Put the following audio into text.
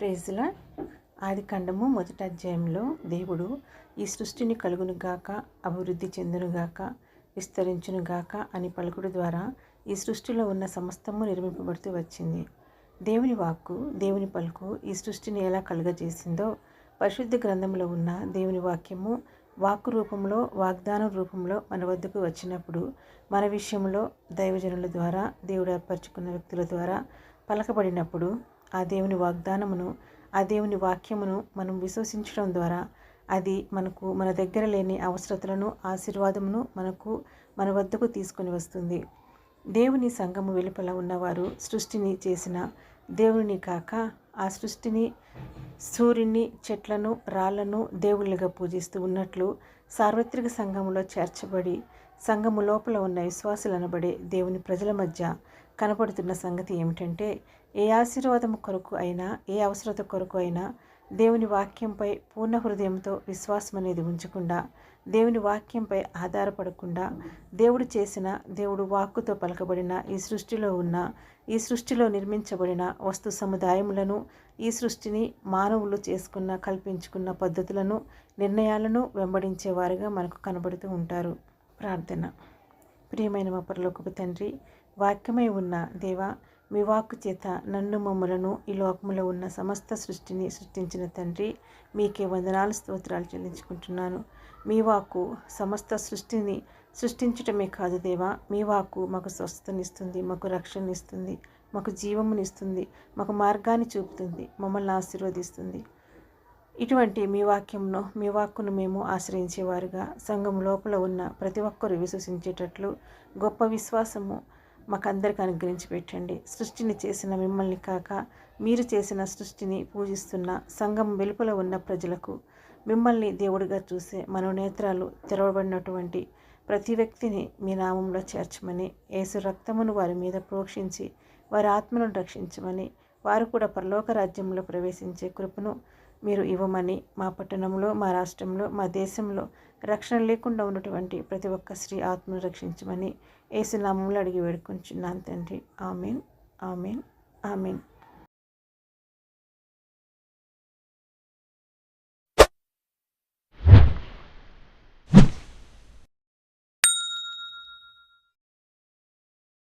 ప్రేజ్ల. ఆది ఖండము మొదటి అధ్యాయంలో దేవుడు ఈ సృష్టిని కలుగునుగాక అభివృద్ధి చెందునుగాక విస్తరించునుగాక అని పలుకుడు ద్వారా ఈ సృష్టిలో ఉన్న సమస్తము నిర్మింపబడుతూ వచ్చింది. దేవుని వాక్కు దేవుని పలుకు ఈ సృష్టిని ఎలా కలుగజేసిందో పరిశుద్ధ గ్రంథంలో ఉన్న దేవుని వాక్యము వాక్కు రూపంలో వాగ్దానం రూపంలో మన వద్దకు వచ్చినప్పుడు మన విషయంలో దైవజనుల ద్వారా దేవుడు ఏర్పరచుకున్న వ్యక్తుల ద్వారా పలకబడినప్పుడు ఆ దేవుని వాగ్దానమును ఆ దేవుని వాక్యమును మనం విశ్వసించడం ద్వారా అది మనకు మన దగ్గర లేని అవసరతలను ఆశీర్వాదమును మనకు మన వద్దకు తీసుకొని వస్తుంది. దేవుని సంఘము వెలుపల ఉన్నవారు సృష్టిని చేసిన దేవుని కాక ఆ సృష్టిని సూర్యుని చెట్లను రాళ్ళను దేవుళ్ళుగా పూజిస్తూ ఉన్నట్లు సార్వత్రిక సంఘములో చేర్చబడి సంఘము లోపల ఉన్న విశ్వాసులు అనబడే దేవుని ప్రజల మధ్య కనపడుతున్న సంగతి ఏమిటంటే ఏ ఆశీర్వాదము కొరకు అయినా ఏ అవసరత కొరకు అయినా దేవుని వాక్యంపై పూర్ణ హృదయంతో విశ్వాసం అనేది ఉంచకుండా దేవుని వాక్యంపై ఆధారపడకుండా దేవుడు చేసిన దేవుడు వాక్కుతో పలకబడిన ఈ సృష్టిలో ఉన్న ఈ సృష్టిలో నిర్మించబడిన వస్తు సముదాయములను ఈ సృష్టిని మానవులు చేసుకున్న కల్పించుకున్న పద్ధతులను నిర్ణయాలను వెంబడించేవారుగా మనకు కనబడుతూ ఉంటారు. ప్రార్థన. ప్రియమైన మా పరలోకపు తండ్రి వాక్యమై ఉన్న దేవ మీ వాక్కు చేత నన్ను మమ్మలను ఈ లోకములో ఉన్న సమస్త సృష్టిని సృష్టించిన తండ్రి మీకే వందనాలు స్తోత్రాలు చెల్లించుకుంటున్నాను. మీ వాక్కు సమస్త సృష్టిని సృష్టించటమే కాదు దేవా. మీ వాక్కు మాకు స్వస్థనిస్తుంది మాకు రక్షణ ఇస్తుంది మాకు జీవమునిస్తుంది మాకు మార్గాన్ని చూపుతుంది మమ్మల్ని ఆశీర్వదిస్తుంది. ఇటువంటి మీ వాక్యంను మీ వాక్కును మేము ఆశ్రయించేవారుగా. సంఘం లోపల ఉన్న ప్రతి ఒక్కరూ విశ్వసించేటట్లు గొప్ప విశ్వాసము మాకందరికి అనుగ్రహించి పెట్టండి. సృష్టిని చేసిన మిమ్మల్ని కాక మీరు చేసిన సృష్టిని పూజిస్తున్న సంఘం వెలుపల ఉన్న ప్రజలకు మిమ్మల్ని దేవుడిగా చూసే మనోనేత్రాలు తెరవబడినటువంటి ప్రతి వ్యక్తిని మీ నామంలో చేర్చమని యేసు రక్తమును వారి మీద ప్రోక్షించి వారి ఆత్మను రక్షించమని వారు కూడా పరలోక రాజ్యంలో ప్రవేశించే కృపను మీరు ఇవ్వమని మా పట్టణంలో మా రాష్ట్రంలో మా దేశంలో రక్షణ లేకుండా ఉన్నటువంటి ప్రతి ఒక్క స్త్రీ ఆత్మను రక్షించమని ఏసునామంలో అడిగి వేడుకొంచున్నాను తండ్రి. ఆమెన్. ఆమెన్. ఆమెన్.